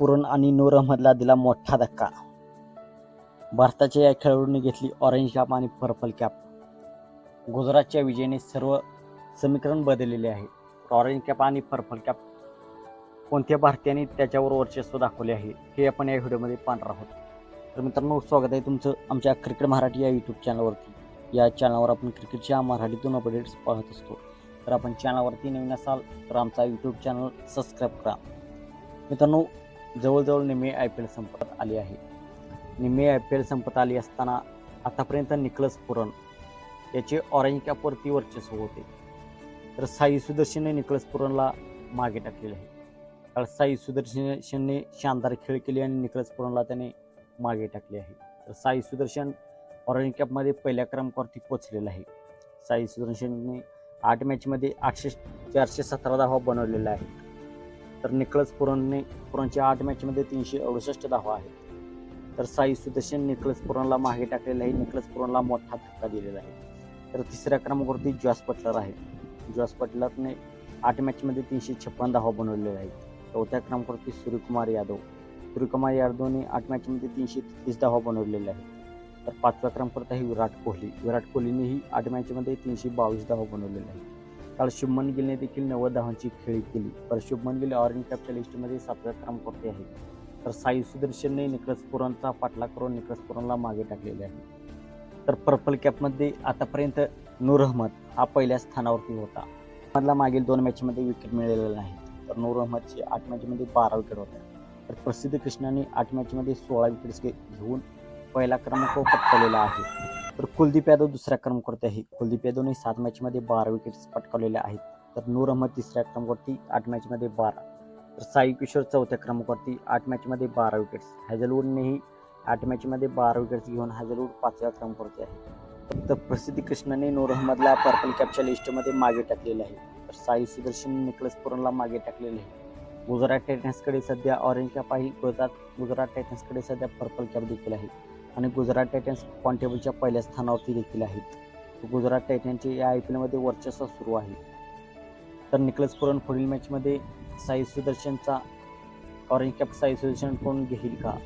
पुरण आणि नूर अहमदला दिला मोठा धक्का. भारताच्या या खेळाडूंनी घेतली ऑरेंज कॅप आणि पर्पल कॅप गुजरातच्या विजयाने सर्व समीकरण बदललेले आहे. ऑरेंज कॅप आणि पर्पल कॅप कोणत्या भारतीयांनी त्याच्यावर वर्चस्व दाखवले आहे हे आपण या व्हिडिओमध्ये पाहणार आहोत. तर मित्रांनो स्वागत आहे तुमचं आमच्या क्रिकेट मराठी या यूट्यूब चॅनलवरती या चॅनलवर आपण क्रिकेटच्या मराठीतून अपडेट्स पाहत असतो. तर आपण चॅनलवरती नवीन असाल तर आमचा यूट्यूब चॅनल सबस्क्राईब करा. मित्रांनो जवळजवळ निम्मे आय पी एल संपत आली आहे. निम्मे आय पी एल संपत आली असताना आतापर्यंत निकलस पुरण याचे ऑरेंज कॅपवरती वर्चस्व होते. तर साई सुदर्शनने निकलस पुरणला मागे टाकलेले आहे. कारण साई सुदर्शनने शानदार खेळ केले आणि निकलस पुरणला त्याने मागे टाकले आहे. तर साई सुदर्शन ऑरेंज कॅपमध्ये पहिल्या क्रमांकावरती पोचलेला आहे. साई सुदर्शनने आठ मॅचमध्ये आठशे चारशे सतरा धावा बनवलेला आहे तर निकळस पुरणने पुरणच्या आठ मॅचमध्ये तीनशे अडुसष्ट धावा आहेत. तर साई सुदर्शन निकळस पुरणला मागे टाकलेला आहे निकलस पुरणला मोठा धक्का दिलेला आहे. तर तिसऱ्या क्रमांकावरती जॉस पटलर आहे. जॉस पटलरने आठ मॅचमध्ये तीनशे छप्पन धावा बनवलेल्या आहेत. चौथ्या क्रमांकावरती सूर्यकुमार यादव. सूर्यकुमार यादवने आठ मॅचमध्ये तीनशे तीस धावा बनवलेल्या आहेत. तर पाचव्या क्रमांकावरती आहे विराट कोहली. विराट कोहलीनेही आठ मॅचमध्ये तीनशे बावीस धावा बनवलेल्या आहेत. काल शुभमन गिलने देखील नव्वद धावांची खेळी केली. तर शुभमन गिल ऑरेंज कॅपच्या लिस्टमध्ये सातव्या क्रमांकावरती आहे. तर साई सुदर्शनने निकलस पुरणचा पाठलाग करून निकलस पुरणला मागे टाकलेले आहे. तर पर्पल कॅपमध्ये आतापर्यंत नूर अहमद हा पहिल्या स्थानावरती होता. अहमदला मागील दोन मॅचमध्ये विकेट मिळालेलं नाही. तर नूर अहमदचे आठ मॅचमध्ये बारा विकेट होत्या. तर प्रसिद्ध कृष्णाने आठ मॅचमध्ये सोळा विकेट्स घेऊन पहिला क्रमांक पटकावलेला आहे. तर कुलदीप यादव दुसऱ्या क्रमांकावरती आहे. कुलदीप यादवने सात मॅचमध्ये बारा विकेट्स पटकावलेल्या आहेत. तर नूर अहमद तिसऱ्या क्रमांकावरती आठ मॅचमध्ये बारा. तर साई किशोर चौथ्या क्रमांकावरती आठ मॅचमध्ये बारा विकेट्स हॅझलवूडनेही आठ मॅचमध्ये बारा विकेट्स घेऊन हॅझलवूड पाचव्या क्रमांकावरती आहे. तर प्रसिद्धी कृष्णाने नूर अहमदला पर्पल कॅपच्या लिस्टमध्ये मागे टाकलेलं आहे. तर साई सुदर्शन निकलस पुरणला मागे टाकलेले आहे. गुजरात टायटन्सकडे सध्या ऑरेंज कॅप आहे. गुजरात गुजरात टायटन्सकडे सध्या पर्पल कॅप देखील आहे. आणि गुजरात टायटन्स पॉइंटेबलच्या पहिल्या स्थानावरती देखील आहेत. गुजरात टायटन्सचे या आय पी एलमध्ये वर्चस्व सुरू आहे. तर निकलस पुरण पुढील मॅचमध्ये साई सुदर्शनचा ऑरेंज कॅप साई सुदर्शन कोण घेईल का?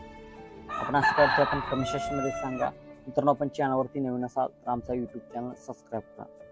आपण असं काय आपण कमेंट सेक्शनमध्ये सांगा. मित्रांनो आपण चॅनलवरती नवीन असाल तर आमचा यूट्यूब चॅनल सबस्क्राईब करा.